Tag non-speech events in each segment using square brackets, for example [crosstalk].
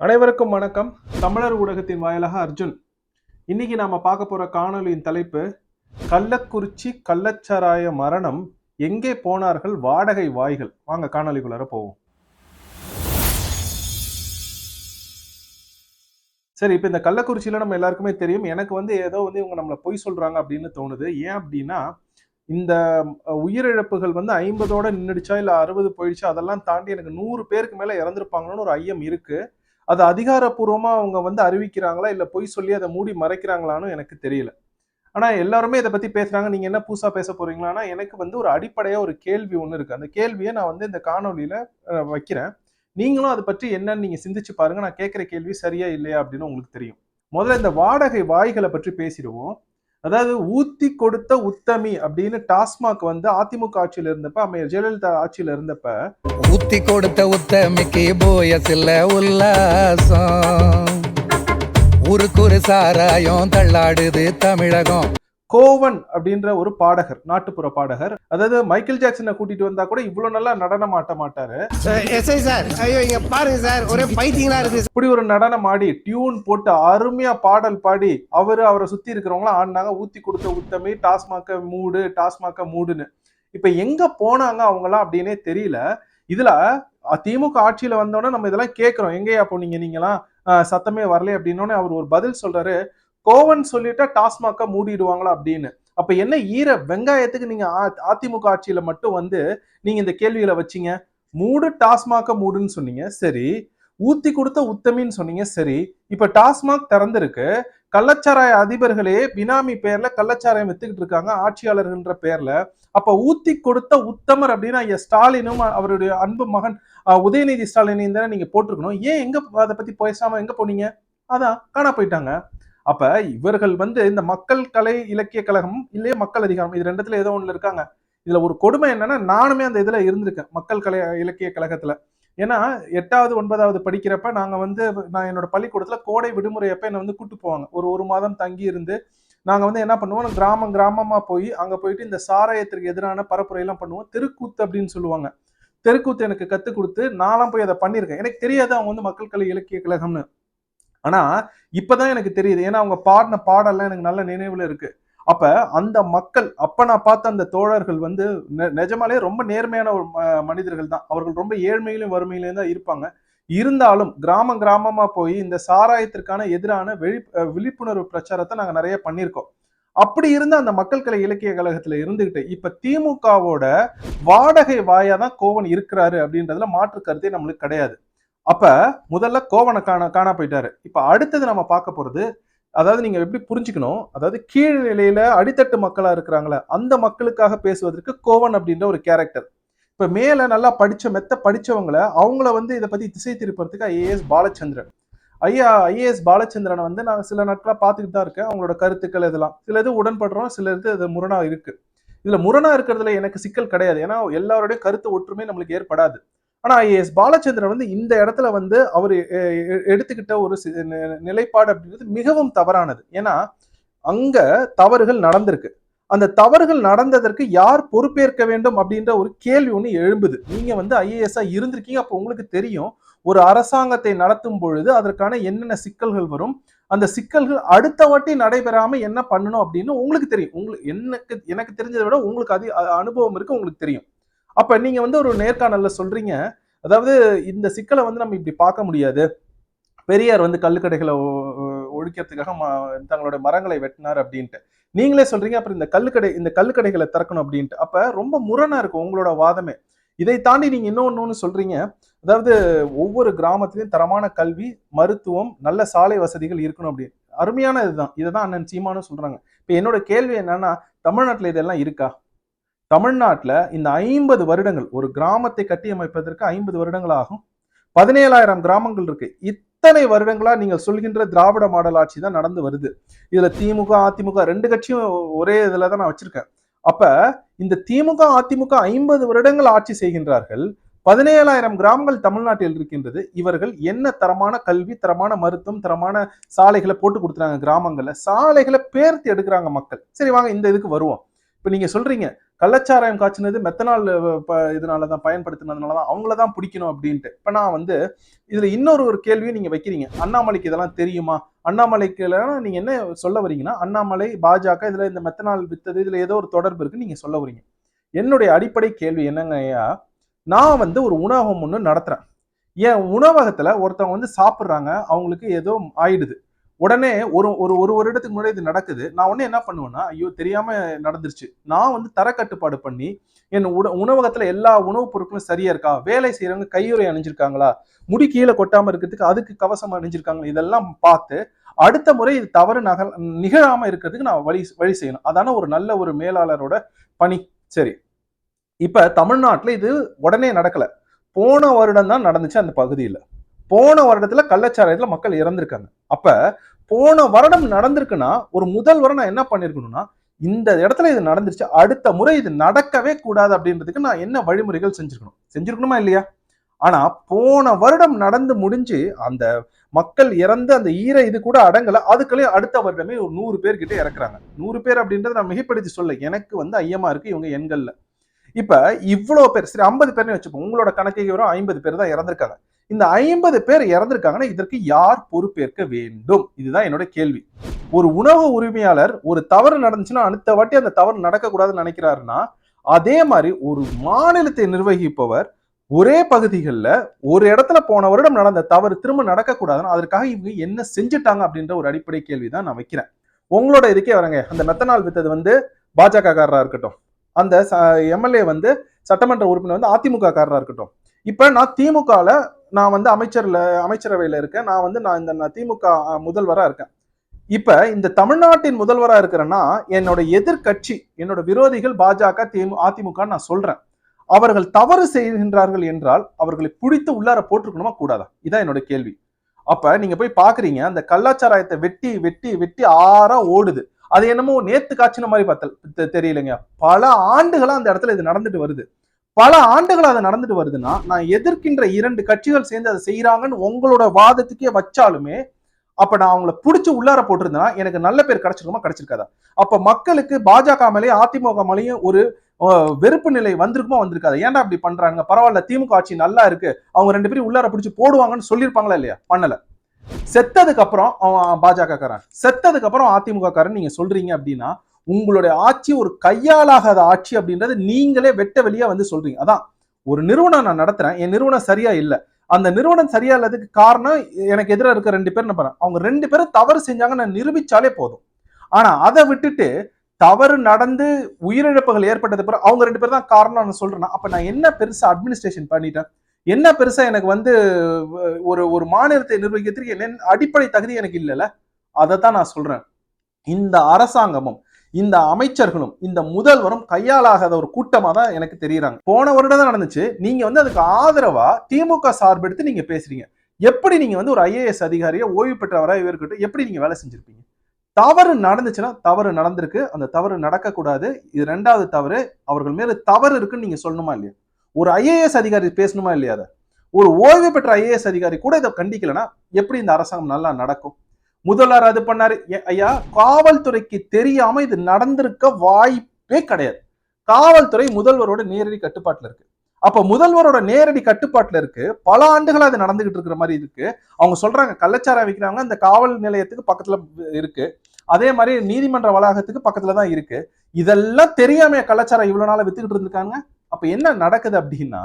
அனைவருக்கும் வணக்கம். தமிழர் ஊடகத்தின் வாயிலாக அர்ஜுன். இன்னைக்கு நாம பார்க்க போற காணொளியின் தலைப்பு கள்ளக்குறிச்சி கள்ளச்சாராய மரணம் எங்கே போனார்கள் வாடகை வாய்கள்? வாங்க காணொலிக்குள்ளார போவோம். சரி இப்போ இந்த கள்ளக்குறிச்சியில் நம்ம எல்லாருக்குமே தெரியும். எனக்கு வந்து ஏதோ வந்து இவங்க நம்மளை பொய் சொல்கிறாங்க அப்படின்னு தோணுது. ஏன் அப்படின்னா இந்த உயிரிழப்புகள் வந்து ஐம்பதோட நின்றுடுச்சா இல்லை அறுபது போயிடுச்சா அதெல்லாம் தாண்டி எனக்கு நூறு பேருக்கு மேலே இறந்துருப்பாங்கன்னு ஒரு ஐயம் இருக்குது அது அதிகாரப்பூர்வமாக அவங்க வந்து அறிவிக்கிறாங்களா? இல்லை பொய் சொல்லி அதை மூடி மறைக்கிறாங்களான்னு எனக்கு தெரியல. ஆனால் எல்லாருமே இதை பற்றி பேசுகிறாங்க நீங்கள் என்ன புதுசாக பேச போறீங்களான்னா எனக்கு வந்து ஒரு அடிப்படையாக ஒரு கேள்வி ஒன்று இருக்குது அந்த கேள்வியை நான் வந்து இந்த காணொலியில் வைக்கிறேன். நீங்களும் அதை பற்றி என்னன்னு நீங்கள் சிந்திச்சு பாருங்கள் நான் கேட்குற கேள்வி சரியா இல்லையா அப்படின்னு உங்களுக்கு தெரியும். முதல்ல இந்த வாடகை வாய்களை பற்றி பேசிடுவோம். அதாவது ஊத்தி கொடுத்த உத்தமி அப்படின்னு டாஸ்மாக் வந்து அதிமுக ஆட்சியில இருந்தப்ப அம்மையார் ஜெயலலிதா ஆட்சியில இருந்தப்ப ஊத்தி கொடுத்த உத்தமிக்கு போயசில்ல உல்லாசம். ஒரு குரு சாராயம் தள்ளாடுது தமிழகம். கோவன் அப்படின்ற ஒரு பாடகர் நாட்டுப்புற பாடகர். அதாவது மைக்கேல் ஜாக்சனை கூட்டிட்டு வந்தா கூட இவ்வளவு நல்லா நடனம் ஆட்ட மாட்டாரு. எஸ்ஐ சார் ஐயோ இங்க பாருங்க சார் ஒரே பைத்தியங்களா இருக்கு. இப்படி ஒரு நடனம் ஆடி டியூன் போட்டு அருமையா பாடல் பாடி அவரு அவரை சுத்தி இருக்கிறவங்களாம் ஆடினாங்க ஊத்தி கொடுத்த உத்தமி டாஸ்மாக்க மூடு டாஸ்மாக்க மூடுன்னு. இப்ப எங்க போனாங்க அவங்கலாம் அப்படின்னே தெரியல. இதுல திமுக ஆட்சியில வந்தோடனே நம்ம இதெல்லாம் கேட்கிறோம் எங்கேயா போனீங்க நீங்களாம் சத்தமே வரல அப்படின்னோடனே அவர் ஒரு பதில் சொல்றாரு. கோவன் சொல்லிட்டா டாஸ்மாக மூடிடுவாங்களா அப்படின்னு. அப்ப என்ன ஈர வெங்காயத்துக்கு நீங்க அதிமுக ஆட்சியில மட்டும் வந்து நீங்க இந்த கேள்விகளை வச்சீங்க? மூடு டாஸ்மாக மூடுன்னு சொன்னீங்க சரி. ஊத்தி கொடுத்த உத்தமின்னு சொன்னீங்க சரி. இப்ப டாஸ்மாக் திறந்திருக்கு. கள்ளச்சாராய அதிபர்களே பினாமி பேர்ல கள்ளச்சாராயம் வித்துக்கிட்டு இருக்காங்க ஆட்சியாளர்கள்ன்ற பேர்ல. அப்ப ஊத்தி கொடுத்த உத்தமர் அப்படின்னா ஐயா ஸ்டாலினும் அவருடைய அன்பு மகன் உதயநிதி ஸ்டாலினையும் தானே நீங்க போட்டிருக்கணும். ஏன் எங்க அதை பத்தி பேசாம எங்க போனீங்க? அதான் காணா போயிட்டாங்க. அப்ப இவர்கள் வந்து இந்த மக்கள் கலை இலக்கிய கழகம் இல்லையே மக்கள் அதிகாரம் இது ரெண்டுத்துல ஏதோ ஒண்ணுல இருக்காங்க. இதுல ஒரு கொடுமை என்னன்னா நானுமே அந்த இதுல இருந்திருக்கேன் மக்கள் கலை இலக்கிய கழகத்துல. ஏன்னா எட்டாவது ஒன்பதாவது படிக்கிறப்ப நாங்க வந்து நான் என்னோட பள்ளிக்கூடத்துல கோடை விடுமுறை அப்ப என்னை வந்து கூட்டு போவாங்க. ஒரு ஒரு மாதம் தங்கி இருந்து நாங்க வந்து என்ன பண்ணுவோம் கிராமம் கிராமமா போய் அங்க போயிட்டு இந்த சாராயத்திற்கு எதிரான பரப்புரையெல்லாம் பண்ணுவோம். தெருக்கூத்து அப்படின்னு சொல்லுவாங்க. தெருக்கூத்து எனக்கு கத்து கொடுத்து நான்லாம் போய் அதை பண்ணியிருக்கேன். எனக்கு தெரியாது அவங்க வந்து மக்கள் கலை இலக்கிய கழகம்னு. ஆனா இப்பதான் எனக்கு தெரியுது. ஏன்னா அவங்க பாடின பாடெல்லாம் எனக்கு நல்ல நினைவுல இருக்கு. அப்ப அந்த மக்கள் அப்ப நான் பார்த்த அந்த தோழர்கள் வந்து நெ- நிஜமாலே ரொம்ப நேர்மையான ஒரு ம- மனிதர்கள் தான். அவர்கள் ரொம்ப ஏழ்மையிலும் வறுமையிலும் தான் இருப்பாங்க. இருந்தாலும் கிராமம் கிராமமா போய் இந்த சாராயத்திற்கான எதிரான விழி விழிப்புணர்வு பிரச்சாரத்தை நாங்க நிறைய பண்ணியிருக்கோம். அப்படி இருந்த அந்த மக்கள் கலை இலக்கிய கழகத்துல இருந்துகிட்டு இப்ப திமுகவோட வாடகை வாயா தான் கோவன் இருக்கிறாரு அப்படின்றதுல மாற்று கருத்தே நம்மளுக்கு கிடையாது. அப்ப முதல்ல கோவனை காண காணா போயிட்டாரு. இப்ப அடுத்தது நம்ம பார்க்க போறது அதாவது நீங்க எப்படி புரிஞ்சுக்கணும் அதாவது கீழ் நிலையில அடித்தட்டு மக்களா இருக்கிறாங்களே அந்த மக்களுக்காக பேசுவதற்கு கோவன் அப்படின்ற ஒரு கேரக்டர் இப்ப மேல நல்லா படிச்ச மெத்த படிச்சவங்கள அவங்கள வந்து இதை பத்தி திசை திருப்பறதுக்கு ஐஏஎஸ் பாலச்சந்திரன். ஐயா ஐஏஎஸ் பாலச்சந்திரனை வந்து நான் சில நாட்களா பார்த்துக்கிட்டு தான் இருக்கேன். அவங்களோட கருத்துக்கள் இதெல்லாம். சில இது உடன்படுறோம் சில இது இது முரணா இருக்கு. இதுல முரணா இருக்கிறதுல எனக்கு சிக்கல் கிடையாது. ஏன்னா எல்லாருடைய கருத்து ஒற்றுமை நம்மளுக்கு ஏற்படாது. ஆனா ஐஏஎஸ் பாலச்சந்திரன் வந்து இந்த இடத்துல வந்து அவர் எடுத்துக்கிட்ட ஒரு நிலைப்பாடு அப்படின்றது மிகவும் தவறானது. ஏன்னா அங்க தவறுகள் நடந்திருக்கு. அந்த தவறுகள் நடந்ததற்கு யார் பொறுப்பேற்க வேண்டும் அப்படின்ற ஒரு கேள்வி ஒன்று எழும்புது. நீங்க வந்து ஐஏஎஸ்ஆ இருந்திருக்கீங்க அப்போ உங்களுக்கு தெரியும். ஒரு அரசாங்கத்தை நடத்தும் பொழுது அதற்கான என்னென்ன சிக்கல்கள் வரும். அந்த சிக்கல்கள் அடுத்த வாட்டி நடைபெறாம என்ன பண்ணணும் அப்படின்னு உங்களுக்கு தெரியும். உங்களுக்கு எனக்கு எனக்கு தெரிஞ்சதை விட உங்களுக்கு அது அனுபவம் இருக்கு உங்களுக்கு தெரியும். அப்ப நீங்க வந்து ஒரு நேர்காணல்ல சொல்றீங்க. அதாவது இந்த சிக்கலை வந்து நம்ம இப்படி பார்க்க முடியாது. பெரியார் வந்து கல்லுக்கடைகளை ஒழிக்கிறதுக்காக ம- தங்களோட மரங்களை வெட்டினார் அப்படின்ட்டு. நீங்களே சொல்றீங்க அப்புறம் இந்த கல்லுக்கடை இந்த கல்லுக்கடைகளை திறக்கணும் அப்படின்ட்டு. அப்ப ரொம்ப முரணா இருக்கும் உங்களோட வாதமே. இதை தாண்டி நீங்க இன்னொன்னு சொல்றீங்க. அதாவது ஒவ்வொரு கிராமத்திலையும் தரமான கல்வி மருத்துவம் நல்ல சாலை வசதிகள் இருக்கணும் அப்படின்னு. அருமையான இதுதான். இதை தான் அண்ணன் சீமானும் சொல்றாங்க. இப்ப என்னோட கேள்வி என்னன்னா தமிழ்நாட்டுல இதெல்லாம் இருக்கா? தமிழ்நாட்டில் இந்த ஐம்பது வருடங்கள் ஒரு கிராமத்தை கட்டியமைப்பதற்கு ஐம்பது வருடங்கள் ஆகும் பதினேழாயிரம் கிராமங்கள் இருக்கு. இத்தனை வருடங்களா நீங்கள் சொல்கின்ற திராவிட மாடல் ஆட்சி தான் நடந்து வருது. இதுல திமுக அதிமுக ரெண்டு கட்சியும் ஒரே இதுல தான் நான் வச்சிருக்கேன். அப்ப இந்த திமுக அதிமுக ஐம்பது வருடங்கள் ஆட்சி செய்கின்றார்கள். பதினேழாயிரம் கிராமங்கள் தமிழ்நாட்டில் இருக்கின்றது. இவர்கள் என்ன தரமான கல்வி தரமான மருத்துவம் தரமான சாலைகளை போட்டு கொடுத்துறாங்க கிராமங்கள்ல? சாலைகளை பேர்த்து எடுக்கிறாங்க மக்கள். சரி வாங்க இந்த இதுக்கு வருவோம். இப்ப நீங்க சொல்றீங்க கள்ளச்சாராயம் காய்ச்சினது மெத்தனால் இதனால தான் பயன்படுத்தினதுனால தான் அவங்கள தான் பிடிக்கணும் அப்படின்ட்டு. இப்போ நான் வந்து இதில் இன்னொரு ஒரு கேள்வியும் நீங்கள் வைக்கிறீங்க. அண்ணாமலைக்கு இதெல்லாம் தெரியுமா? அண்ணாமலைக்குல நீங்கள் என்ன சொல்ல வரீங்கன்னா அண்ணாமலை பாஜக இதில் இந்த மெத்தனால் வித்தது இதில் ஏதோ ஒரு தொடர்பு இருக்குன்னு நீங்கள் சொல்ல வரீங்க என்னுடைய அடிப்படை கேள்வி என்னங்க ஐயா நான் வந்து ஒரு உணவகம் ஒன்று நடத்துகிறேன் என் உணவகத்தில் ஒருத்தவங்க வந்து சாப்பிட்றாங்க அவங்களுக்கு ஏதோ ஆயிடுது. உடனே ஒரு ஒரு ஒரு வருடத்துக்கு முன்னாடி இது நடக்குது. நான் உடனே என்ன பண்ணுவேன்னா ஐயோ தெரியாம நடந்துருச்சு. நான் வந்து தரக்கட்டுப்பாடு பண்ணி என் உண உணவகத்துல எல்லா உணவுப் பொருட்களும் சரியா இருக்கா? வேலை செய்யறவங்க கையுறை அணிஞ்சிருக்காங்களா? முடி கீழே கொட்டாம இருக்கிறதுக்கு அதுக்கு கவசம் அணிஞ்சிருக்காங்களா? இதெல்லாம் பார்த்து அடுத்த முறை இது தவறு நகல் நிகழாம இருக்கிறதுக்கு நான் வழி வழி செய்யணும். அதான ஒரு நல்ல ஒரு மேலாளரோட பணி. சரி. இப்ப தமிழ்நாட்டுல இது உடனே நடக்கல. போன வருடம் தான் நடந்துச்சு அந்த பகுதியில். போன வருடத்துல கள்ளச்சாராயத்துல மக்கள் இறந்திருக்காங்க. அப்ப போன வருடம் நடந்திருக்குன்னா ஒரு முதல் வருடம் நான் என்ன பண்ணிருக்கணும்னா இந்த இடத்துல இது நடந்துருச்சு அடுத்த முறை இது நடக்கவே கூடாது அப்படின்றதுக்கு நான் என்ன வழிமுறைகள் செஞ்சிருக்கணும்? செஞ்சிருக்கணுமா இல்லையா? ஆனா போன வருடம் நடந்து முடிஞ்சு அந்த மக்கள் இறந்து அந்த ஈர இது கூட அடங்கல அதுக்குள்ளேயே அடுத்த வருடமே ஒரு நூறு பேர் கிட்ட இறக்குறாங்க. நூறு பேர் அப்படின்றத நான் மிகப்படுத்தி சொல்ல எனக்கு வந்து ஐயமா இருக்கு இவங்க எண்கள்ல. இப்ப இவ்வளவு பேர் சரி ஐம்பது பேர்னு வச்சுப்போம் உங்களோட கணக்கு வரும் ஐம்பது பேர் தான் இறந்திருக்காங்க. இந்த ஐம்பது பேர் இறந்திருக்காங்கன்னா இதற்கு யார் பொறுப்பேற்க வேண்டும்? இதுதான் என்னோட கேள்வி. ஒரு உணவு உரிமையாளர் ஒரு தவறு நடந்துச்சுன்னா அடுத்த வாட்டி அந்த தவறு நடக்கக்கூடாதுன்னு நினைக்கிறாருன்னா அதே மாதிரி ஒரு மாநிலத்தை நிர்வகிப்பவர் ஒரே பகுதிகளில் ஒரு இடத்துல போன வருடம் நடந்த தவறு திரும்ப நடக்கக்கூடாதுன்னா அதற்காக இவங்க என்ன செஞ்சுட்டாங்க அப்படின்ற ஒரு அடிப்படை கேள்வி தான் நான் வைக்கிறேன். உங்களோட இதுக்கே வரங்க. அந்த மெத்தனால் வித்தது வந்து பாஜக காரராக இருக்கட்டும். அந்த எம்எல்ஏ வந்து சட்டமன்ற உறுப்பினர் வந்து அதிமுக காரராக இருக்கட்டும். இப்ப நான் திமுகல நான் வந்து அமைச்சர்ல அமைச்சரவையில இருக்கேன். நான் வந்து நான் இந்த நான் திமுக முதல்வரா இருக்கேன். இப்ப இந்த தமிழ்நாட்டின் முதல்வரா இருக்கிறேன்னா என்னோட எதிர்கட்சி என்னோட விரோதிகள் பாஜக திமு அதிமுக நான் சொல்றேன். அவர்கள் தவறு செய்கின்றார்கள் என்றால் அவர்களை பிடித்து உள்ளார போட்டிருக்கணுமா கூடாதா? இதான் என்னோட கேள்வி. அப்ப நீங்க போய் பாக்குறீங்க அந்த கலாச்சாரத்தை வெட்டி வெட்டி வெட்டி ஆறாக ஓடுது. அது என்னமோ நேத்து காய்ச்சின மாதிரி பார்த்தல் தெரியலைங்க. பல ஆண்டுகளா அந்த இடத்துல இது நடந்துட்டு வருது. பல ஆண்டுகள் அது நடந்துட்டு வருதுன்னா நான் எதிர்க்கின்ற இரண்டு கட்சிகள் சேர்ந்து அதை செய்யறாங்கன்னு உங்களோட வாதத்துக்கே வச்சாலுமே அப்ப நான் அவங்கள பிடிச்சி உள்ளார போட்டிருந்தேன்னா எனக்கு நல்ல பேர் கிடைச்சிருக்குமா கிடைச்சிருக்காதா? அப்ப மக்களுக்கு பாஜக மேலேயும் அதிமுக மேலேயும் ஒரு வெறுப்பு நிலை வந்திருக்குமா வந்திருக்காது? ஏன்டா அப்படி பண்றாங்க? பரவாயில்ல திமுக ஆட்சி நல்லா இருக்கு. அவங்க ரெண்டு பேரும் உள்ளார பிடிச்சி போடுவாங்கன்னு சொல்லியிருப்பாங்களா இல்லையா? பண்ணல. செத்ததுக்கு அப்புறம் அவன் பாஜக காரன் செத்ததுக்கு அப்புறம் அதிமுக காரன் நீங்க சொல்றீங்க அப்படின்னா உங்களுடைய ஆட்சி ஒரு கையாளாகாத ஆட்சி அப்படின்றது நீங்களே வெட்ட வெளியா வந்து சொல்றீங்க. அதான் ஒரு நிறுவனம் நான் நடத்துறேன். என் நிறுவனம் சரியா இல்லை. அந்த நிறுவனம் சரியா இல்லாததுக்கு காரணம் எனக்கு எதிராக இருக்க ரெண்டு பேர் என்ன அவங்க ரெண்டு பேரும் தவறு செஞ்சாங்க நான் நிரூபிச்சாலே போதும். ஆனா அதை விட்டுட்டு தவறு நடந்து உயிரிழப்புகள் ஏற்பட்டது பிறகு அவங்க ரெண்டு பேர் தான் காரணம் நான் சொல்றேன்னா அப்ப நான் என்ன பெருசா அட்மினிஸ்ட்ரேஷன் பண்ணிட்டேன்? என்ன பெருசா எனக்கு வந்து ஒரு ஒரு மாநிலத்தை நிர்வகிக்கிறதுக்கு என்ன அடிப்படை தகுதி எனக்கு இல்லைல்ல? அதை தான் நான் சொல்றேன். இந்த அரசாங்கமும் இந்த அமைச்சர்களும் இந்த முதல்வரும் கையாளாகாத ஒரு கூட்டமாக தான் எனக்கு தெரியுறாங்க. போன வருடம் தான் நடந்துச்சு. நீங்க வந்து அதுக்கு ஆதரவா திமுக சார்பெடுத்து நீங்க பேசுறீங்க. எப்படி நீங்க வந்து ஒரு ஐஏஎஸ் அதிகாரியை ஓய்வு பெற்றவராக இருக்கட்டும் எப்படி நீங்க வேலை செஞ்சிருப்பீங்க? தவறு நடந்துச்சுன்னா தவறு நடந்திருக்கு. அந்த தவறு நடக்கக்கூடாது. இது ரெண்டாவது தவறு. அவர்கள் மேல தவறு இருக்குன்னு நீங்க சொல்லணுமா இல்லையா? ஒரு ஐஏஎஸ் அதிகாரி பேசணுமா இல்லையா அதை? ஒரு ஓய்வு பெற்ற ஐஏஎஸ் அதிகாரி கூட இதை கண்டிக்கலன்னா எப்படி இந்த அரசாங்கம் நல்லா நடக்கும்? முதல்வர் அது பண்ணாரு. ஐயா காவல்துறைக்கு தெரியாம இது நடந்திருக்க வாய்ப்பே கிடையாது. காவல்துறை முதல்வரோட நேரடி கட்டுப்பாட்டுல இருக்கு. அப்ப முதல்வரோட நேரடி கட்டுப்பாட்டுல இருக்கு. பல ஆண்டுகளா அது நடந்துகிட்டு இருக்கிற மாதிரி இருக்கு. அவங்க சொல்றாங்க கள்ளச்சாரம் வைக்கிறாங்க அந்த காவல் நிலையத்துக்கு பக்கத்துல இருக்கு. அதே மாதிரி நீதிமன்ற வளாகத்துக்கு பக்கத்துல தான் இருக்கு. இதெல்லாம் தெரியாம கள்ளச்சாரம் இவ்வளவு நாளா வித்துக்கிட்டு இருந்திருக்காங்க? அப்ப என்ன நடக்குது அப்படின்னா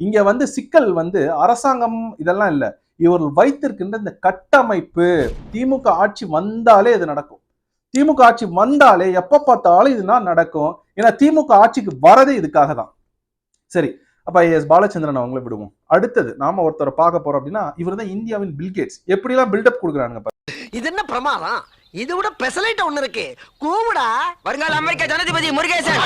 இங்க வந்து சிக்கல் வந்து அரசாங்கம் இதெல்லாம் இல்லை. இவர்கள் வைத்திருக்கின்ற இந்த கட்டமைப்பு திமுக ஆட்சி வந்தாலே இது நடக்கும். திமுக ஆட்சி வந்தாலே எப்ப பார்த்தாலும் இதுதான் நடக்கும். ஏன்னா திமுக ஆட்சிக்கு வரதே இதுக்காக தான் சரி அப்ப எஸ் பாலச்சந்திரன் அவங்கள விடுவோம். அடுத்தது நாம ஒருத்தரை பார்க்க போறோம் அப்படின்னா இவர் தான் இந்தியாவின் பில்கேட்ஸ் எப்படிலாம் பில்டப் கொடுக்குறாங்க இது என்ன பிரமாதம்? இது விட பெசலைட் ஒண்ணு இருக்கு. கூவுடா. வருங்கால அமெரிக்க ஜனாதிபதி முருகேசன்.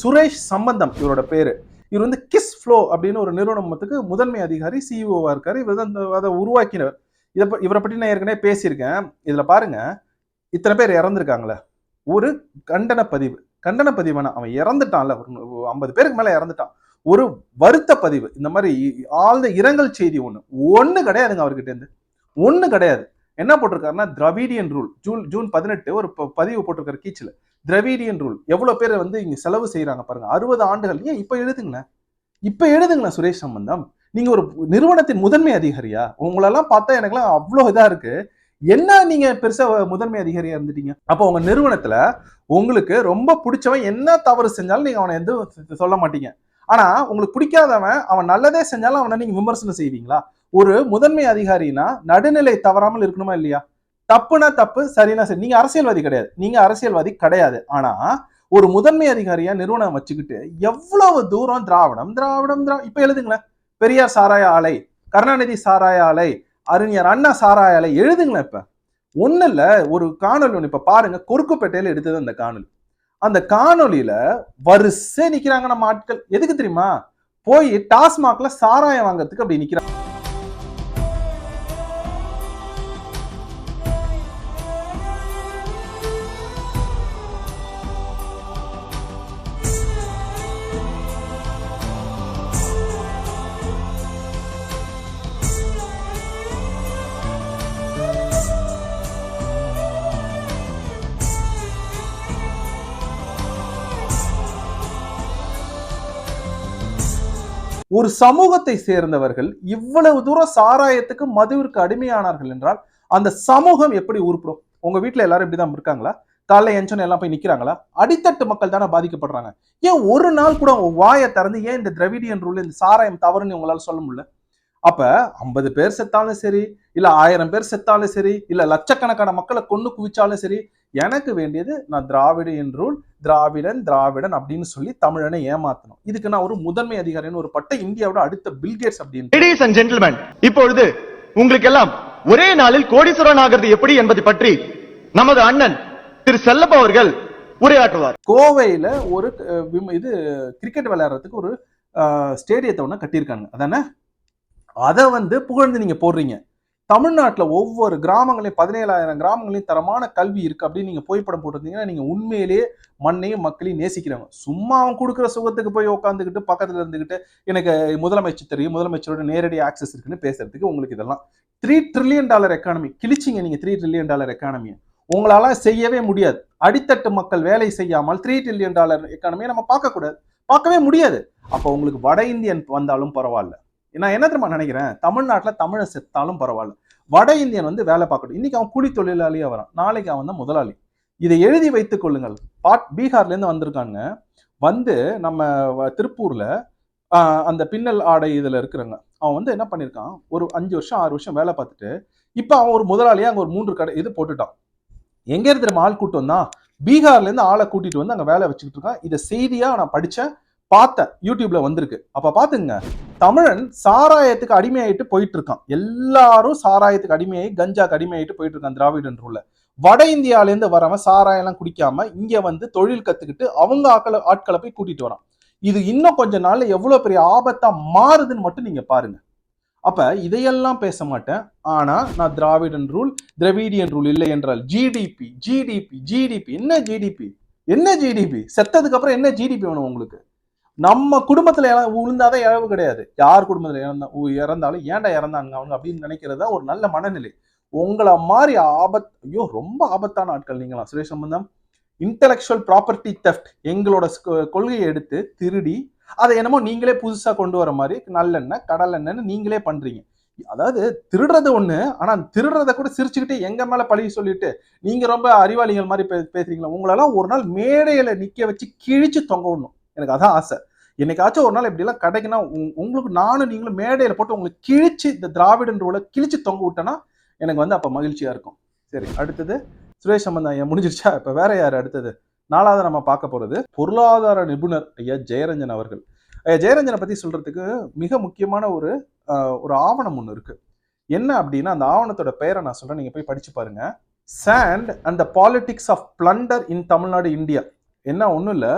சுரேஷ் சம்பந்தம் இவரோட பேரு. இவர் வந்து கிஸ் ஃப்ளோ அப்படின்னு ஒரு நிறுவனத்துக்கு முதன்மை அதிகாரி சிஇஓவா இருக்காரு. இவர் தான் அதை உருவாக்கினவர். இதை இவரை பற்றி நான் ஏற்கனவே பேசியிருக்கேன். இதில் பாருங்க. இத்தனை பேர் இறந்துருக்காங்களே. ஒரு கண்டன பதிவு. கண்டன பதிவான அவன் இறந்துட்டான்ல. ஒரு ஐம்பது பேருக்கு மேலே இறந்துட்டான். ஒரு வருத்த பதிவு. இந்த மாதிரி ஆழ்ந்த இரங்கல் செய்தி ஒன்று ஒன்று கிடையாதுங்க அவர்கிட்ட இருந்து. கிடையாது. என்ன போட்டிருக்காருன்னா திராவிடியன் ரூல் ஜூன் ஜூன் பதினெட்டு ஒரு பதிவு போட்டிருக்காரு கீச்சில். திரவீடியன் ரூல் எவ்வளவு பேர் வந்து இங்க செலவு செய்யறாங்க பாருங்க. அறுபது ஆண்டுகள். ஏன் இப்ப எழுதுங்களேன்? இப்ப எழுதுங்களேன் சுரேஷ் சம்பந்தம். நீங்க ஒரு நிறுவனத்தின் முதன்மை அதிகாரியா? உங்களெல்லாம் பார்த்தா எனக்குலாம் அவ்வளோ இதா இருக்கு. என்ன நீங்க பெருசா முதன்மை அதிகாரியா இருந்துட்டீங்க? அப்போ உங்க நிறுவனத்துல உங்களுக்கு ரொம்ப பிடிச்சவன் என்ன தவறு செஞ்சாலும் நீங்க அவனை எதுவும் சொல்ல மாட்டீங்க. ஆனா உங்களுக்கு பிடிக்காதவன் அவன் நல்லதே செஞ்சாலும் அவனை நீங்க விமர்சனம் செய்வீங்களா? ஒரு முதன்மை அதிகாரினா நடுநிலை தவறாமல் இருக்கணுமா இல்லையா? தப்புனா தப்பு சரினா சரி. நீங்க அரசியல்வாதி கிடையாது. நீங்க அரசியல்வாதி கிடையாது. ஆனா ஒரு முதன்மை அதிகாரியா நிறுவனம் வச்சுக்கிட்டு எவ்வளவு தூரம் திராவிடம் திராவிடம் திரா இப்ப எழுதுங்களேன். பெரியார் சாராய ஆலை கருணாநிதி சாராய ஆலை அறிஞர் அண்ணா சாராய ஆலை எழுதுங்களேன் இப்ப. ஒண்ணு இல்ல ஒரு காணொலி ஒண்ணு இப்ப பாருங்க. குறுக்குப்பேட்டையில எடுத்தது அந்த காணொலி அந்த காணொலியில வரிசை நிக்கிறாங்க நம்ம ஆட்கள். எதுக்கு தெரியுமா? போய் டாஸ்மாக்ல சாராயம் வாங்குறதுக்கு அப்படி நிக்கிறாங்க. ஒரு சமூகத்தை சேர்ந்தவர்கள் இவ்வளவு தூரம் சாராயத்துக்கு மதுவிற்கு அடிமையானார்கள் என்றால் அந்த சமூகம் எப்படி உருப்படும்? உங்க வீட்டில் எல்லாரும் இப்படிதான் இருக்காங்களா? காலைல எஞ்சோன்னு எல்லாம் போய் நிக்கிறாங்களா? அடித்தட்டு மக்கள் தானே பாதிக்கப்படுறாங்க. ஏன் ஒரு நாள் கூட வாயை திறந்து ஏன் இந்த திரவிடியன் ரூல் இந்த சாராயம் தவறுன்னு உங்களால சொல்ல முடியல? அப்ப ஐம்பது பேர் செத்தாலும் சரி இல்ல ஆயிரம் பேர் செத்தாலும் சரி இல்ல லட்சக்கணக்கான மக்களை கொண்டு குவிச்சாலும் சரி எனக்கு வேண்டியது நான் திராவிடியன் ரூல் திராவிடன் திராவிடன் அப்படின்னு சொல்லி தமிழனை ஏமாத்தணும். இதுக்கு நான் ஒரு முதன்மை அதிகாரின்னு ஒரு பட்ட இந்தியாவோட அடுத்த பில்கேட்ஸ் அப்படின்னு ஜென்டில்மேன் இப்பொழுது உங்களுக்கெல்லாம் ஒரே நாளில் கோடீஸ்வரன் ஆகிறது எப்படி என்பதை பற்றி நமது அண்ணன் திரு செல்லப்பா அவர்கள் உரையாற்றுவார். கோவையில ஒரு இது கிரிக்கெட் விளையாடுறதுக்கு ஒரு ஸ்டேடியத்தை ஒன்று கட்டியிருக்காங்க. அதானே? அதை வந்து புகழ்ந்து நீங்க போடுறீங்க. தமிழ்நாட்டில் ஒவ்வொரு கிராமங்களையும் பதினேழாயிரம் கிராமங்களையும் தரமான கல்வி இருக்கு அப்படின்னு நீங்க புகைப்படம் போட்டிருந்தீங்கன்னா நீங்க உண்மையிலேயே மண்ணையும் மக்களையும் நேசிக்கிறவங்க. சும்மா அவன் கொடுக்குற சுகத்துக்கு போய் உட்காந்துக்கிட்டு பக்கத்துல இருந்துகிட்டு எனக்கு முதலமைச்சர் தெரியும் முதலமைச்சரோட நேரடி ஆக்சஸ் இருக்குன்னு பேசுறதுக்கு உங்களுக்கு இதெல்லாம். த்ரீ ட்ரில்லியன் டாலர் எக்கானமி கிழிச்சிங்க நீங்க த்ரீ ட்ரில்லியன் டாலர் எக்கானமியை உங்களால செய்யவே முடியாது. அடித்தட்டு மக்கள் வேலை செய்யாமல் த்ரீ ட்ரில்லியன் டாலர் எக்கானமியை நம்ம பார்க்கக்கூடாது. பார்க்கவே முடியாது. அப்போ உங்களுக்கு வட இந்தியன் வந்தாலும் பரவாயில்ல. நான் என்ன தெரியுமா நினைக்கிறேன்? தமிழ்நாட்டில் தமிழை செத்தாலும் பரவாயில்ல. வட இந்தியன் வந்து வேலை பார்க்கணும் இன்னைக்கு அவன் கூலி தொழிலாளியாக வரான். நாளைக்கு அவன் தான் முதலாளி. இதை எழுதி வைத்துக் கொள்ளுங்கள். பாட் பீகார்லேருந்து வந்திருக்காங்க. வந்து நம்ம வ- அந்த பின்னல் ஆடை இதில் இருக்கிறாங்க அவன் வந்து என்ன பண்ணியிருக்கான்? ஒரு அஞ்சு வருஷம் ஆறு வருஷம் வேலை பார்த்துட்டு இப்போ அவன் ஒரு முதலாளியாக அங்கே ஒரு மூன்று கடை இது போட்டுட்டான். எங்கே இருந்து நம்ம ஆள் கூட்டம் தான். பீகார்லேருந்து ஆளை கூட்டிகிட்டு வந்து அங்கே வேலை வச்சுக்கிட்டு இருக்கான். இதை செய்தியாக நான் படித்தேன் பார்த்தேன் யூடியூப்ல வந்திருக்கு. அப்ப பாத்துங்க தமிழன் சாராயத்துக்கு அடிமையாயிட்டு போயிட்டு இருக்கான் எல்லாரும் சாராயத்துக்கு அடிமையாகி கஞ்சாக்கு அடிமையாயிட்டு போயிட்டு இருக்கான் திராவிடன் ரூல்ல வட இந்தியால இருந்து வரவன் சாராயம் எல்லாம் குடிக்காம இங்க வந்து தொழில் கத்துக்கிட்டு அவங்க ஆட்களை ஆட்களை போய் கூட்டிட்டு வரான். இது இன்னும் கொஞ்ச நாள்ல எவ்வளவு பெரிய ஆபத்தா மாறுதுன்னு மட்டும் நீங்க பாருங்க. அப்ப இதையெல்லாம் பேச மாட்டேன். ஆனா நான் திராவிடன் ரூல் திராவிடியன் ரூல் இல்லை என்றால் ஜிடிபி ஜிடிபி ஜிடிபி என்ன ஜிடிபி என்ன ஜிடிபி செத்ததுக்கு அப்புறம் என்ன ஜிடிபி வேணும் உங்களுக்கு? நம்ம குடும்பத்துல இழ- விழுந்தாதான் இழவு கிடையாது. யார் குடும்பத்துல இறந்தா உ- இறந்தாலும் ஏன்டா இறந்தாங்க அவங்க அப்படின்னு நினைக்கிறதா ஒரு நல்ல மனநிலை. உங்களை மாதிரி ஆபத் ஐயோ ரொம்ப ஆபத்தான ஆட்கள் நீங்களா சுரேஷ் சம்பந்தம். இன்டெலெக்சுவல் ப்ராப்பர்ட்டி தெஃப்ட் எங்களோட ஸ்க- கொள்கையை எடுத்து திருடி அதை என்னமோ நீங்களே புதுசா கொண்டு வர மாதிரி நல்லெண்ணெய் கடலெண்ணெய்னு நீங்களே பண்றீங்க. அதாவது திருடுறது ஒண்ணு ஆனா திருடுறத கூட சிரிச்சுக்கிட்டு எங்க மேல பழகி சொல்லிட்டு நீங்க ரொம்ப அறிவாளிகள் மாதிரி பே- பேசுறீங்களா? உங்களெல்லாம் ஒரு நாள் மேடையில நிக்க வச்சு கிழிச்சு தொங்க விடணும். எனக்கு அதான் ஆசை. என்னைக்காச்சும் ஒரு நாள் இப்படிலாம் கிடைக்குன்னா உங்களுக்கு நானும் நீங்களும் மேடையில் போட்டு உங்களுக்கு கிழிச்சு இந்த திராவிடன் ரூலை கிழிச்சு தொங்க விட்டேன்னா எனக்கு வந்து அப்போ மகிழ்ச்சியாக இருக்கும். சரி அடுத்தது சுரேஷ் சம்பந்தம் ஐயா முடிஞ்சிருச்சா? இப்போ வேற யார் அடுத்தது? நாலாவது நம்ம பார்க்க போகிறது பொருளாதார நிபுணர் ஐயா ஜெயரஞ்சன் அவர்கள். ஐயா ஜெயரஞ்சனை பற்றி சொல்கிறதுக்கு மிக முக்கியமான ஒரு ஒரு ஆவணம் ஒன்று இருக்குது என்ன அப்படின்னா அந்த ஆவணத்தோட பெயரை நான் சொல்கிறேன் நீங்கள் போய் படித்து பாருங்கள் sand and the politics of blunder in Tamilnadu India என்ன ஒன்றும் இல்லை.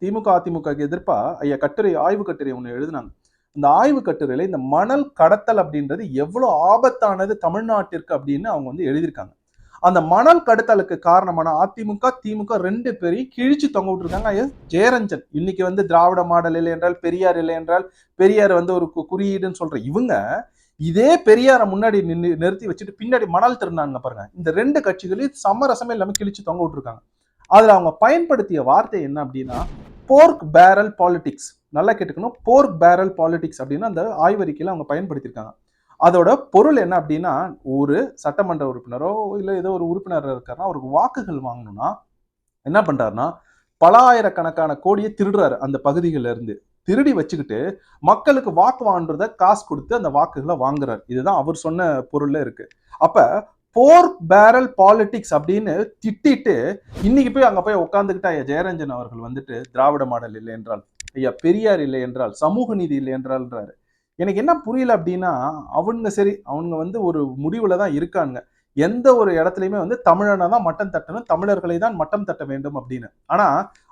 திமுக அதிமுகக்கு எதிர்ப்பா ஐயா கட்டுரை ஆய்வு கட்டுரை ஒன்று எழுதினாங்க. இந்த ஆய்வு கட்டுரையில இந்த மணல் கடத்தல் அப்படின்றது எவ்வளோ ஆபத்தானது தமிழ்நாட்டிற்கு அப்படின்னு அவங்க வந்து எழுதியிருக்காங்க. அந்த மணல் கடத்தலுக்கு காரணமான அதிமுக திமுக ரெண்டு பேரையும் கிழிச்சு தொங்க விட்டுருக்காங்க ஐயா. ஜெயரஞ்சன். இன்னைக்கு வந்து திராவிட மாடல் இல்லை என்றால் பெரியார் இல்லை என்றால் பெரியார் வந்து ஒரு கு- குறியீடுன்னு சொல்ற இவங்க இதே பெரியாரை முன்னாடி நின்று நிறுத்தி வச்சுட்டு பின்னாடி மணல் திருநாங்க பாருங்க. இந்த ரெண்டு கட்சிகளையும் சமரசமே இல்லாமல் கிழிச்சு தொங்க விட்டுருக்காங்க. அதில் அவங்க பயன்படுத்திய வார்த்தை என்ன அப்படின்னா போர்க் பேரல் பாலிடிக்ஸ் நல்லா கேட்டுக்கணும். போர்க் பேரல் பாலிடிக்ஸ் அப்படின்னு அந்த ஆய்வறிக்கையில் அவங்க பயன்படுத்தியிருக்காங்க. அதோட பொருள் என்ன அப்படின்னா ஒரு சட்டமன்ற உறுப்பினரோ இல்லை ஏதோ ஒரு உறுப்பினர் இருக்காருன்னா அவருக்கு வாக்குகள் வாங்கணும்னா என்ன பண்ணுறாருன்னா பல ஆயிரக்கணக்கான கோடியை திருடுறாரு அந்த பகுதிகளில் இருந்து. திருடி வச்சுக்கிட்டு மக்களுக்கு வாக்கு வாங்குறத காசு கொடுத்து அந்த வாக்குகளை வாங்குறாரு. இதுதான் அவர் சொன்ன பொருள்ல இருக்கு. அப்ப போர் பேரல் பாலிடிக்ஸ் அப்படின்னு திட்டிட்டு இன்னைக்கு போய் அங்க போய் உட்காந்துக்கிட்டு ஐயா ஜெயரஞ்சன் அவர்கள் வந்துட்டு திராவிட மாடல் இல்லை என்றால் ஐயா பெரியார் இல்லை என்றால் சமூக நீதி இல்லை என்றால்ன்றாரு. எனக்கு என்ன புரியல அப்படின்னா அவங்க சரி அவங்க வந்து ஒரு முடிவுல தான் இருக்காங்க. எந்த ஒரு இடத்துலையுமே வந்து தமிழனை தான் மட்டம் தட்டணும் தமிழர்களை தான் மட்டம் தட்ட வேண்டும் அப்படின்னு. ஆனா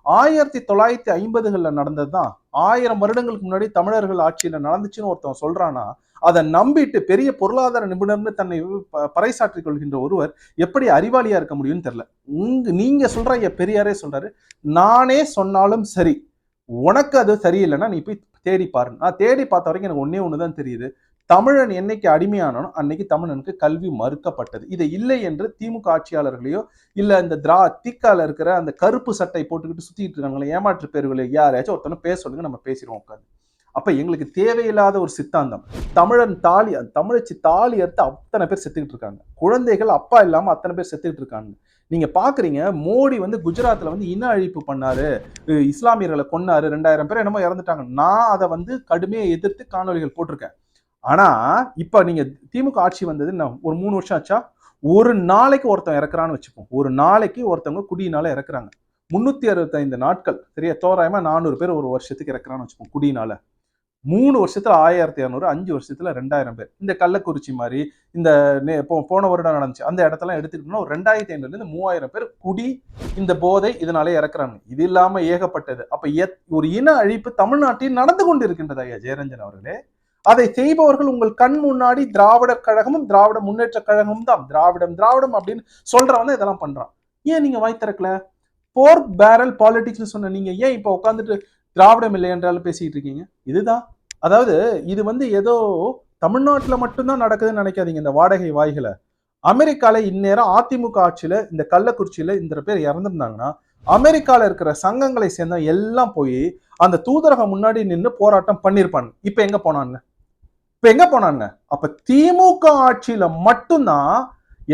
ஆயிரத்தி தொள்ளாயிரத்தி ஐம்பதுகளில் நடந்தது தான் ஆயிரம் வருடங்களுக்கு முன்னாடி தமிழர்கள் ஆட்சியில் நடந்துச்சுன்னு ஒருத்தன் சொல்றானா அதை நம்பிட்டு பெரிய பொருளாதார நிபுணர்னு தன்னை ப- பறைசாற்றிக் கொள்கின்ற ஒருவர் எப்படி அறிவாளியா இருக்க முடியும்னு தெரியல. உங்க நீங்க சொல்ற ஐயா பெரியாரே சொல்றாரு நானே சொன்னாலும் சரி. உனக்கு அது சரியில்லைன்னா நீ போய் தேடி பாரு. நான் தேடி பார்த்த வரைக்கும் எனக்கு ஒன்னே ஒண்ணுதான் தெரியுது. தமிழன் என்னைக்கு அடிமையானோ அன்னைக்கு தமிழனுக்கு கல்வி மறுக்கப்பட்டது. இது இல்லை என்று திமுக ஆட்சியாளர்களையோ இல்ல இந்த திரா திக்கால இருக்கிற அந்த கருப்பு சட்டை போட்டுக்கிட்டு சுத்திட்டு இருக்காங்களே ஏமாற்று பேர்களை யாரையாச்சும் ஒருத்தனை பேச சொல்லுங்க நம்ம பேசிடுவோம் உட்காந்து அப்ப எங்களுக்கு தேவையில்லாத ஒரு சித்தாந்தம். தமிழன் தாலி தமிழச்சி தாலி அறுத்து அத்தனை பேர் செத்துக்கிட்டு இருக்காங்க. குழந்தைகள் அப்பா இல்லாம அத்தனை பேர் செத்துக்கிட்டு இருக்காங்க. நீங்க பாக்குறீங்க மோடி வந்து குஜராத்ல வந்து இன அழிப்பு பண்ணாரு. இஸ்லாமியர்களை கொன்னாரு. ரெண்டாயிரம் பேர் என்னமோ இறந்துட்டாங்க. நான் அதை வந்து கடுமையாக எதிர்த்து காணொளிகள் போட்டிருக்கேன். ஆனா இப்ப நீங்க திமுக ஆட்சி வந்தது நான் ஒரு மூணு வருஷம் ஆச்சா? ஒரு நாளைக்கு ஒருத்தன் இறக்குறான்னு வச்சுப்போம். ஒரு நாளைக்கு ஒருத்தவங்க குடியினால இறக்குறாங்க. முன்னூத்தி அறுபத்தைந்து நாட்கள். சரியா? தோராயமா நானூறு பேர் ஒரு வருஷத்துக்கு இறக்குறான்னு வச்சுப்போம் குடியினால. மூணு வருஷத்துல ஆயிரத்தி இரநூறு அஞ்சு வருஷத்துல ரெண்டாயிரம் பேர். இந்த கள்ளக்குறிச்சி மாதிரி இந்த நே- போன வருடம் நடந்துச்சு. அந்த இடத்தெல்லாம் எடுத்துக்கிட்டோம்னா ஒரு ரெண்டாயிரத்தி ஐநூறுல இருந்து மூவாயிரம் பேர் குடி இந்த போதை இதனாலே இறக்குறாங்க. இது இல்லாம ஏகப்பட்டது. அப்ப எத்- ஒரு இன அழிப்பு தமிழ்நாட்டில் நடந்து கொண்டு இருக்கின்றது ஐயா ஜெயரஞ்சன் அவர்களே. அதை செய்பவர்கள் உங்கள் கண் முன்னாடி திராவிடர் கழகமும் திராவிட முன்னேற்ற கழகமும் தான். திராவிடம் திராவிடம் அப்படின்னு சொல்றவன் இதெல்லாம் பண்றான். ஏன் நீங்க வாய் திறக்கல? போர்க் பேரல் பாலிடிக்ஸ்னு சொன்ன நீங்க ஏன் இப்ப உட்காந்துட்டு திராவிடம் இல்லை என்றாலும் பேசிட்டு இருக்கீங்க. இதுதான். அதாவது இது வந்து ஏதோ தமிழ்நாட்டில் மட்டும்தான் நடக்குதுன்னு நினைக்காதீங்க இந்த வாடகை வாய்களை. அமெரிக்கால இந்நேரம் அதிமுக ஆட்சியில இந்த கள்ளக்குறிச்சியில இந்த பேர் இறந்துருந்தாங்கன்னா அமெரிக்கால இருக்கிற சங்கங்களை சேர்ந்த எல்லாம் போய் அந்த தூதரகம் முன்னாடி நின்று போராட்டம் பண்ணிருப்பாங்க இப்ப எங்க போனாங்க? இப்ப எங்க போனாங்க? அப்ப திமுக ஆட்சியில மட்டும்தான்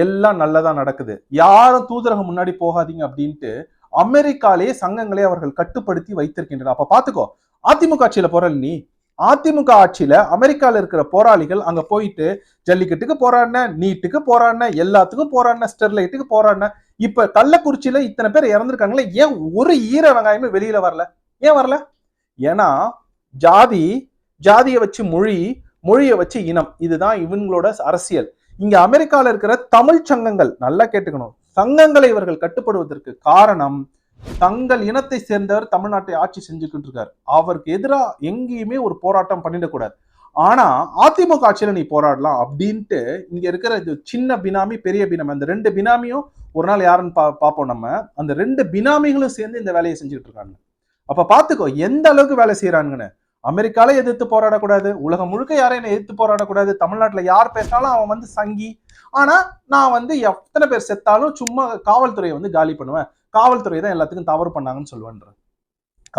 எல்லாம் நல்லதா நடக்குது. யாரும் தூதரகம் முன்னாடி போகாதீங்க அப்படின்ட்டு அமெரிக்காலேயே சங்கங்களை அவர்கள் கட்டுப்படுத்தி வைத்திருக்கின்றனர். அப்ப பாத்துக்கோ அதிமுக ஆட்சியில போறல் நீ. அதிமுக ஆட்சியில அமெரிக்கால இருக்கிற போராளிகள் அங்க போயிட்டு ஜல்லிக்கட்டுக்கு போராடின நீட்டுக்கு போராடின எல்லாத்துக்கும் போராடின ஸ்டெர்லைட்டுக்கு போராடின. இப்ப கள்ளக்குறிச்சியில இத்தனை பேர் இறந்துருக்காங்களே ஏன் ஒரு ஈர வெங்காயமே வெளியில வரல? ஏன் வரல? ஏன்னா ஜாதி ஜாதியை வச்சு மொழி மொழியை வச்சு இனம். இதுதான் இவங்களோட அரசியல். இங்க அமெரிக்கால இருக்கிற தமிழ் சங்கங்கள் நல்லா கேட்டுக்கணும். சங்கங்களை இவர்கள் கட்டுப்படுவதற்கு காரணம் தங்கள் இனத்தை சேர்ந்தவர் தமிழ்நாட்டை ஆட்சி செஞ்சுக்கிட்டு இருக்காரு அவருக்கு எதிராக எங்கேயுமே ஒரு போராட்டம் பண்ணிடக்கூடாது ஆனா அதிமுக ஆட்சியில நீ போராடலாம் அப்படின்ட்டு இங்க இருக்கிற இது சின்ன பினாமி பெரிய பினாமி அந்த ரெண்டு பினாமியும் ஒரு நாள் யாருன்னு பா பார்ப்போம் நம்ம. அந்த ரெண்டு பினாமிகளும் சேர்ந்து இந்த வேலையை செஞ்சுட்டு இருக்காங்க அப்ப பாத்துக்கோ எந்த அளவுக்கு வேலை செய்யறாங்கன்னு அமெரிக்கால எதிர்த்து போராடக்கூடாது உலகம் முழுக்க யாரையும் எதிர்த்து போராடக்கூடாது தமிழ்நாட்டில் யார் பேசினாலும் அவன் வந்து சங்கி. ஆனா நான் வந்து எத்தனை பேர் செத்தாலும் சும்மா காவல்துறையை வந்து காலி பண்ணுவேன். காவல்துறை தான் எல்லாத்துக்கும் தவறு பண்ணாங்கன்னு சொல்லுவேன்ற.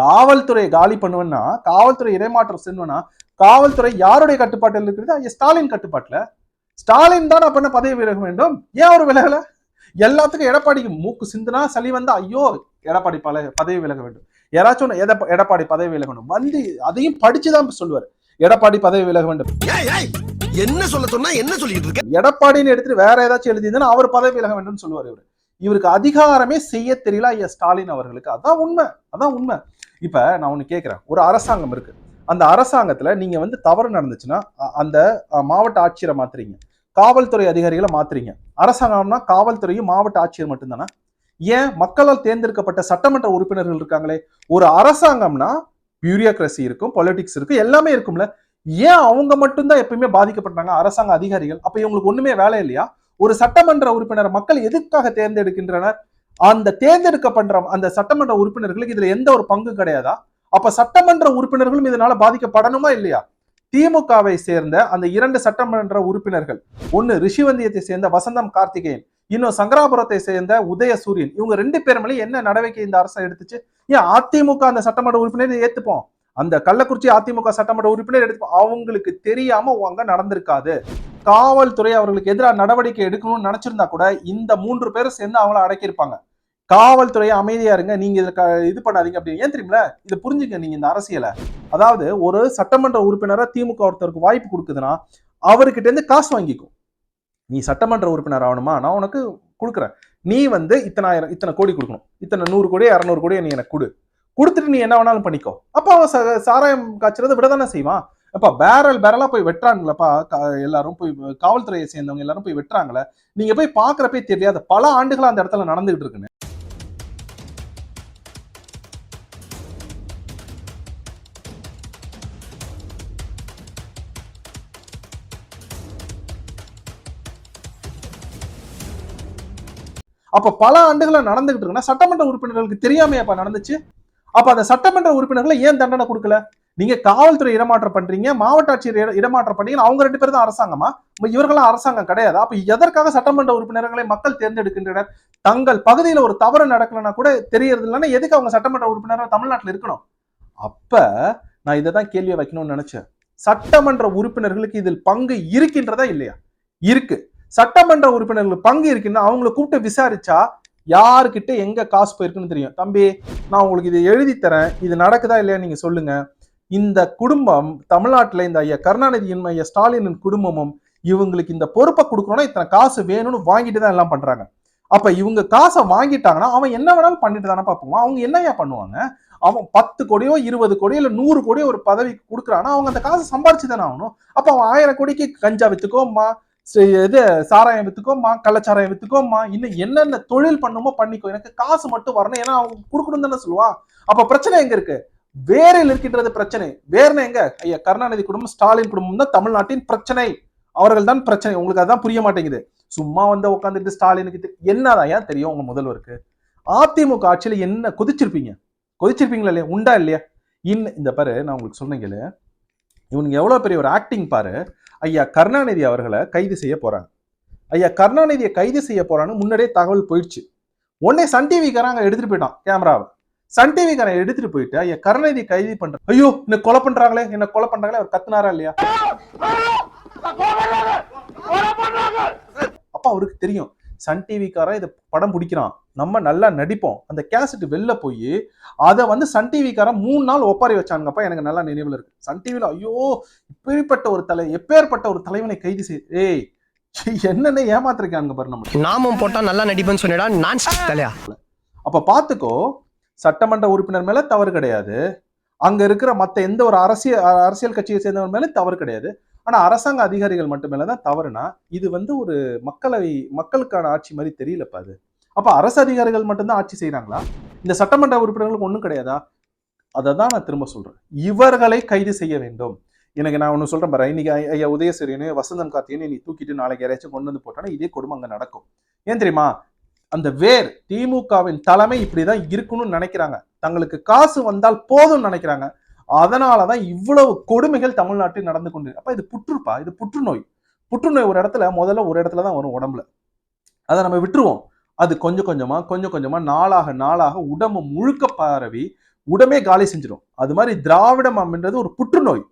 காவல்துறையை காலி பண்ணுவேன்னா காவல்துறை இடைமாற்றம் செய்வேன்னா காவல்துறை யாருடைய கட்டுப்பாட்டில் இருக்கிறது ஸ்டாலின் கட்டுப்பாட்டில். ஸ்டாலின் தான் அப்ப என்ன பதவி விலக வேண்டும்? ஏன் அவர் விலகல? எல்லாத்துக்கும் எடப்பாடிக்கு மூக்கு சிந்துனா சளி வந்தா ஐயோ எடப்பாடி பல பதவி விலக வேண்டும். யாராச்சும் ஒண்ணு, எடப்ப- எடப்பாடி பதவி விலக வேண்டும் வந்து அதையும் படிச்சுதான் சொல்லுவார். எடப்பாடி பதவி விலக வேண்டும். என்ன சொல்ல சொன்னா என்ன சொல்லிட்டு இருக்க? எடப்பாடின்னு எடுத்துட்டு வேற ஏதாச்சும் எழுதியிருந்தா அவர் பதவி விலக வேண்டும் சொல்லுவார் இவர். இவருக்கு அதிகாரமே செய்ய தெரியல ஐயா ஸ்டாலின் அவர்களுக்கு. அதான் உண்மை. அதான் உண்மை. இப்ப நான் ஒண்ணு கேட்கிறேன் ஒரு அரசாங்கம் இருக்கு. அந்த அரசாங்கத்துல நீங்க வந்து தவறு நடந்துச்சுன்னா அந்த மாவட்ட ஆட்சியரை மாத்துறீங்க. காவல்துறை அதிகாரிகளை மாத்துறீங்க. அரசாங்கம்னா காவல்துறையும் மாவட்ட ஆட்சியர் மட்டும்தானா? ஏன் மக்களால் தேர்ந்தெடுக்கப்பட்ட சட்டமன்ற உறுப்பினர்கள் இருக்காங்களே? ஒரு அரசாங்கம்னா பியூரியோக்ரசி இருக்கும் பொலிட்டிக்ஸ் இருக்கும் எல்லாமே இருக்கும்ல. ஏன் அவங்க மட்டும்தான் எப்பயுமே பாதிக்கப்படுறாங்க அரசாங்க அதிகாரிகள். அப்ப இவங்களுக்கு ஒண்ணுமே வேலை இல்லையா? ஒரு சட்டமன்ற உறுப்பினர் மக்கள் எதுக்காக தேர்ந்தெடுக்கின்றனர்? அந்த தேர்ந்தெடுக்கப்படுற அந்த சட்டமன்ற உறுப்பினர்களுக்கு இதுல எந்த ஒரு பங்கு கிடையாதா? அப்ப சட்டமன்ற உறுப்பினர்களும் இதனால பாதிக்கப்படணுமா இல்லையா? திமுகவை சேர்ந்த அந்த இரண்டு சட்டமன்ற உறுப்பினர்கள் ஒன்னு ரிஷிவந்தியத்தை சேர்ந்த வசந்தம் கார்த்திகேயன் இன்னும் சங்கராபுரத்தை சேர்ந்த உதயசூரியன் இவங்க ரெண்டு பேர் மேலே என்ன நடவடிக்கை இந்த அரசு எடுத்துச்சு? ஏன் அதிமுக அந்த சட்டமன்ற உறுப்பினர் ஏத்துப்போம்? அந்த கள்ளக்குறிச்சி அதிமுக சட்டமன்ற உறுப்பினர் எடுத்து அவங்களுக்கு தெரியாம அங்க நடந்திருக்காது. காவல்துறை அவர்களுக்கு எதிராக நடவடிக்கை எடுக்கணும்னு நினைச்சிருந்தா கூட இந்த மூன்று பேரும் சேர்ந்து அவங்கள அடக்கியிருப்பாங்க. காவல்துறை அமைதியா இருங்க. நீங்க இதுல க- இது பண்ணாதீங்க அப்படின்னு. ஏன் தெரியுமில இதை புரிஞ்சுங்க நீங்க இந்த அரசியலை. அதாவது ஒரு சட்டமன்ற உறுப்பினரை திமுக ஒருத்தருக்கு வாய்ப்பு கொடுக்குதுன்னா அவர்கிட்ட இருந்து காசு வாங்கிக்கும். நீ சட்டமன்ற உறுப்பினர் ஆகணுமா? நான் உனக்கு கொடுக்குறேன். நீ வந்து இத்தனாயிரம் இத்தனை கோடி கொடுக்கணும். இத்தனை நூறு கோடி இரநூறு கோடி நீ எனக்கு கொடு. கொடுத்துட்டு நீ என்ன வேணாலும் பண்ணிக்கோ. அப்போ அவன் ச- சாராயம் காய்ச்சறதை விட தானே செய்வான் அப்பா பேரல் பேரலா போய் வெட்டுறாங்களப்பா கா- எல்லாரும் போய் காவல்துறையை சேர்ந்தவங்க எல்லாரும் போய் வெட்டுறாங்களே. நீங்க போய் பாக்குறப்பே தெரியாது. பல ஆண்டுகளா அந்த இடத்துல நடந்துகிட்டு இருக்குன்னு. அப்ப பல ஆண்டுகளா நடந்துகிட்டு இருக்குன்னா சட்டமன்ற உறுப்பினர்களுக்கு தெரியாமையாப்பா நடந்துச்சு? அப்ப அந்த சட்டமன்ற உறுப்பினர்களை ஏன் தண்டனை கொடுக்கல? நீங்க காவல்துறை இடமாற்றம் பண்றீங்க மாவட்ட ஆட்சியர் இட- இடமாற்றம் பண்ணீங்க அவங்க ரெண்டு பேரும் தான் அரசாங்கமா? அப்ப இவர்களாம் அரசாங்கம் கிடையாது? அப்ப எதற்காக சட்டமன்ற உறுப்பினர்களை மக்கள் தேர்ந்தெடுக்கின்றனர்? தங்கள் பகுதியில ஒரு தவறு நடக்கலன்னா கூட தெரியறது இல்லைன்னா எதுக்கு அவங்க சட்டமன்ற உறுப்பினராக தமிழ்நாட்டில் இருக்கணும்? அப்ப நான் இதை தான் கேள்வியை வைக்கணும்னு நினைச்சேன். சட்டமன்ற உறுப்பினர்களுக்கு இதில் பங்கு இருக்கின்றதா இல்லையா? இருக்கு. சட்டமன்ற உறுப்பினர்களுக்கு பங்கு இருக்குன்னா அவங்கள கூப்பிட்டு விசாரிச்சா யாருக்கிட்ட எங்க காசு போயிருக்குன்னு தெரியும். தம்பி நான் உங்களுக்கு இதை எழுதி தரேன். இது நடக்குதா இல்லையா நீங்க சொல்லுங்க. இந்த குடும்பம் தமிழ்நாட்டில் இந்த ஐயா கருணாநிதியின் ஐயா ஸ்டாலினின் குடும்பமும் இவங்களுக்கு இந்த பொறுப்பை கொடுக்கணும்னா இத்தனை காசு வேணும்னு வாங்கிட்டு தான் எல்லாம் பண்றாங்க. அப்ப இவங்க காசை வாங்கிட்டாங்கன்னா அவன் என்ன வேணாலும் பண்ணிட்டு தானே பார்ப்போம் அவங்க என்னையா பண்ணுவாங்க? அவன் பத்து கோடியோ இருபது கோடியோ இல்ல நூறு கோடியோ ஒரு பதவிக்கு கொடுக்குறான்னா அவங்க அந்த காசை சம்பாரிச்சு தானே ஆகணும். அப்ப அவன் ஆயிரம் கோடிக்கு கஞ்சா வித்துக்கோ மா இது சாராயம் வித்துக்கோமா கள்ளச்சாராயம் வித்துக்கோமா இன்னும் என்னென்ன தொழில் பண்ணுமோ பண்ணிக்கோ. எனக்கு காசு மட்டும் வரணும். ஏன்னா அவங்க கொடுக்கணும் தானே சொல்லுவான் அப்ப பிரச்சனை எங்க இருக்கு? வேரில் இருக்கின்றது பிரச்சனை. வேர்னா எங்க? ஐயா கருணாநிதி குடும்பம் ஸ்டாலின் குடும்பம் தான் தமிழ்நாட்டின் பிரச்சனை. அவர்கள் தான் பிரச்சனை. உங்களுக்கு அதான் புரிய மாட்டேங்குது. சும்மா வந்து உட்காந்துட்டு ஸ்டாலினுக்கு என்னதான் ஏன் தெரியும் உங்க முதல்வருக்கு? அதிமுக ஆட்சியில என்ன கொதிச்சிருப்பீங்க? கொதிச்சிருப்பீங்களா இல்லையா? உண்டா இல்லையா? இன்ன இந்த பாரு நான் உங்களுக்கு சொன்னீங்களே இவனுக்கு எவ்வளோ பெரிய ஒரு ஆக்டிங் பாரு. ஐயா கருணாநிதி அவர்களை கைது செய்ய போறாங்க ஐயா கருணாநிதியை கைது செய்ய போறான்னு முன்னாடியே தகவல் போயிடுச்சு உடனே சன் டிவிக்காரன் அங்கே எடுத்துட்டு போயிட்டான் கேமராவை சன் டிவிக்காரன் எடுத்துட்டு போயிட்டு ஐயா கருணாநிதி கைது பண்ற ஐயோ என்ன கொலை பண்றாங்களே என்ன கொலை பண்றாங்களே அவர் கத்துனாரா இல்லையா அப்ப அவருக்கு தெரியும் சன் டிவிக்காரன் இதை படம் பிடிக்கிறான். நம்ம நல்லா நடிப்போம். அந்த கேசட் வெளில போய் அதை வந்து சன் டிவிக்காரன் மூணு நாள் ஒப்பாரி வச்சானுங்கப்பா எனக்கு நல்லா நினைவுல இருக்கு. சன் டிவில ஐயோ இப்பேற்பட்ட ஒரு தலை எப்பேற்பட்ட ஒரு தலைவனை கைது செய் ஏய் என்னென்ன ஏமாத்திருக்காங்க பாரு நம்ம நாமம் போட்டா நல்லா நடிப்பேன்னு சொன்னடா நான் தலையா? அப்ப பாத்துக்கோ சட்டமன்ற உறுப்பினர் மேல தவறு கிடையாது. அங்க இருக்கிற மத்த எந்த ஒரு அரசியல் அரசியல் கட்சியை சேர்ந்தவர் மேல தவறு கிடையாது. ஆனா அரசாங்க அதிகாரிகள் மட்டுமே தான் தவறுனா இது வந்து ஒரு மக்களவை மக்களுக்கான ஆட்சி மாதிரி தெரியலப்பா அது. அப்ப அரசு அதிகாரிகள் மட்டும்தான் ஆட்சி செய்கிறாங்களா இந்த சட்டமன்ற உறுப்பினர்களுக்கு ஒன்றும் கிடையாதா? அதை தான் நான் திரும்ப சொல்றேன். இவர்களை கைது செய்ய வேண்டும். எனக்கு நான் ஒன்று சொல்கிறேன் பாரு இன்னைக்கு ஐயா உதயசூரியனு வசந்தம் கார்த்தியனு நீ தூக்கிட்டு நாளைக்கு யாரையாச்சும் கொண்டு வந்து போட்டோன்னா இதே கொடுமை அங்கே நடக்கும். ஏன் தெரியுமா? அந்த வேர் திமுகவின் தலைமை இப்படி தான் இருக்கணும்னு நினைக்கிறாங்க. தங்களுக்கு காசு வந்தால் போதும்னு நினைக்கிறாங்க. அதனாலதான் இவ்வளவு கொடுமைகள் தமிழ்நாட்டில் நடந்து கொண்டு அப்ப இது புற்றுப்பா இது புற்றுநோய். புற்றுநோய் ஒரு இடத்துல முதல்ல ஒரு இடத்துல தான் வரும் உடம்புல. அதை நம்ம விட்டுருவோம். அது கொஞ்சம் கொஞ்சமா கொஞ்சம் கொஞ்சமா நாளாக நாளாக உடம்பு முழுக்க பரவி உடம்பே காலி செஞ்சிடும். அது மாதிரி திராவிடம் அப்படின்றது ஒரு புற்றுநோய்.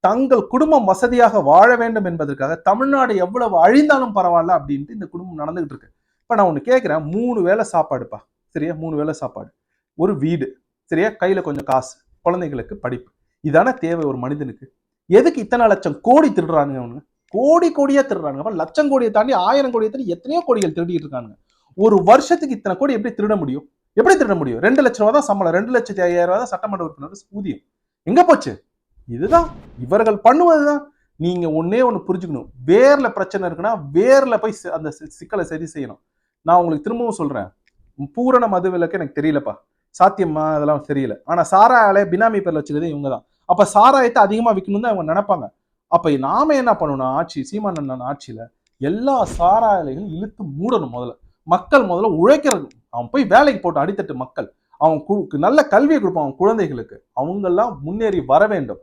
தங்கள் குடும்பம் வசதியாக வாழ வேண்டும் என்பதற்காக தமிழ்நாடு எவ்வளவு அழிந்தாலும் பரவாயில்ல அப்படின்ட்டு இந்த குடும்பம் நடந்துகிட்டு இருக்கு. இப்போ நான் ஒன்று கேட்குறேன் மூணு வேளை சாப்பாடுப்பா. சரியா? மூணு வேளை சாப்பாடு. ஒரு வீடு. சரியா? கையில் கொஞ்சம் காசு. குழந்தைகளுக்கு படிப்பு. இதானே தேவை ஒரு மனிதனுக்கு. எதுக்கு இத்தனை லட்சம் கோடி திருடுறானுங்க அவனுங்க கோடி கோடியா திருடுறாங்க அப்ப லட்சம் கோடியை தாண்டி ஆயிரம் கோடியை தாண்டி எத்தனையோ கோடிகள் திருடிட்டு இருக்காங்க ஒரு வருஷத்துக்கு இத்தனை கோடி எப்படி திருட முடியும்? எப்படி திருட முடியும்? ரெண்டு லட்ச ரூபா தான் சம்பளம். ரெண்டு லட்சத்தி ஐயாயிரம் ரூபா தான் சட்டமன்ற உறுப்பினர் ஊதியம். எங்க போச்சு? இதுதான். இவர்கள் பண்ணுவதுதான். நீங்க ஒன்னே ஒண்ணு புரிஞ்சுக்கணும். வேர்ல பிரச்சனை இருக்குன்னா வேர்ல போய் அந்த சி- சிக்கலை சரி செய்யணும். நான் உங்களுக்கு திரும்பவும் சொல்றேன். பூரண மது விலக்கு எனக்கு தெரியலப்பா. சாத்தியமா அதெல்லாம் தெரியல. ஆனா சாராயால பினாமி பேர்ல வச்சுக்கிறது இவங்க தான் அப்ப சாராயத்தை அதிகமா விற்கணும் தான் அவங்க நினைப்பாங்க. அப்ப நாம என்ன பண்ணணும் ஆட்சி சீமான ஆட்சியில எல்லா சாராயாலையும் இழுத்து மூடணும் முதல்ல. மக்கள் முதல்ல உழைக்கிறது. அவன் போய் வேலைக்கு போட்டு அடித்தட்டு மக்கள். அவன் கு- நல்ல கல்வியை கொடுப்பான் அவன் குழந்தைகளுக்கு. அவங்கெல்லாம் முன்னேறி வர வேண்டும்.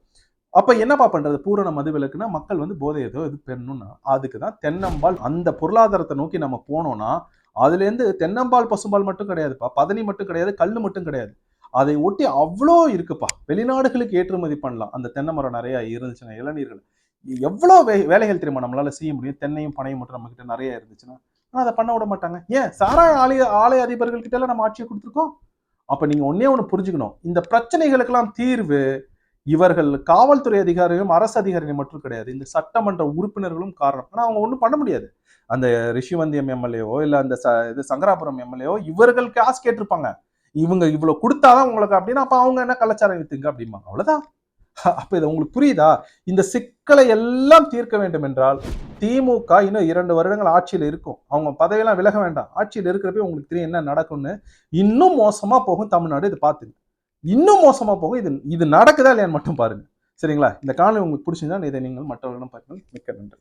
அப்ப என்னப்பா பண்றது? பூரண மதுவிலக்குன்னா மக்கள் வந்து போதை ஏதோ இது பெறணும்னா அதுக்கு தான் தென்னம்பால் அந்த பொருளாதாரத்தை நோக்கி நம்ம போனோம்னா அதுலேருந்து தென்னம்பால் பசும்பால் மட்டும் கிடையாதுப்பா பதனி மட்டும் கிடையாது கல் மட்டும் கிடையாது. அதை ஒட்டி அவ்வளோ இருக்குப்பா. வெளிநாடுகளுக்கு ஏற்றுமதி பண்ணலாம். அந்த தென்னை மரம் நிறையா இருந்துச்சுன்னா இளநீர்கள். எவ்வளோ வே வேலைகள் தெரியுமா நம்மளால செய்ய முடியும்? தென்னையும் பனையும் மட்டும் நம்ம கிட்ட நிறைய இருந்துச்சுன்னா ஆனால் அதை பண்ண விட மாட்டாங்க. ஏன்? சாராய ஆலய ஆலய அதிபர்கள் கிட்ட எல்லாம் நம்ம ஆட்சியை கொடுத்துருக்கோம். அப்போ நீங்கள் ஒன்னே ஒன்று புரிஞ்சுக்கணும். இந்த பிரச்சனைகளுக்கெல்லாம் தீர்வு இவர்கள் காவல்துறை அதிகாரிகளும் அரசு அதிகாரிகள் மட்டும் கிடையாது. இந்த சட்டமன்ற உறுப்பினர்களும் காரணம். ஆனால் அவங்க ஒன்றும் பண்ண முடியாது. அந்த ரிஷிவந்தியம் எம்எல்ஏவோ இல்லை அந்த ச- இது சங்கராபுரம் எம்எல்ஏவோ இவர்கள் காசு கேட்டிருப்பாங்க. இவங்க இவ்வளோ கொடுத்தாதான் உங்களுக்கு அப்படின்னா அப்போ அவங்க என்ன கலாச்சாரம் வித்துங்க அப்படிம்பாங்க. அவ்வளோதான் [laughs] அப்ப இது உங்களுக்கு புரியுதா? இந்த சிக்கலை எல்லாம் தீர்க்க வேண்டும் என்றால் திமுக இன்னும் இரண்டு வருடங்கள் ஆட்சியில் இருக்கும். அவங்க பதவியெல்லாம் விலக வேண்டாம். ஆட்சியில் இருக்கிறப்ப உங்களுக்கு தெரியும் என்ன நடக்கும்னு. இன்னும் மோசமா போகும் தமிழ்நாடு இது பார்த்துங்க. இன்னும் மோசமா போகும். இது இது நடக்குதா இல்லையான்னு மட்டும் பாருங்க. சரிங்களா? இந்த காணொலி உங்களுக்கு பிடிச்சிருந்தா இதை நீங்கள் மற்றவர்களிடம் பாருங்கள் மிக்க நன்றி.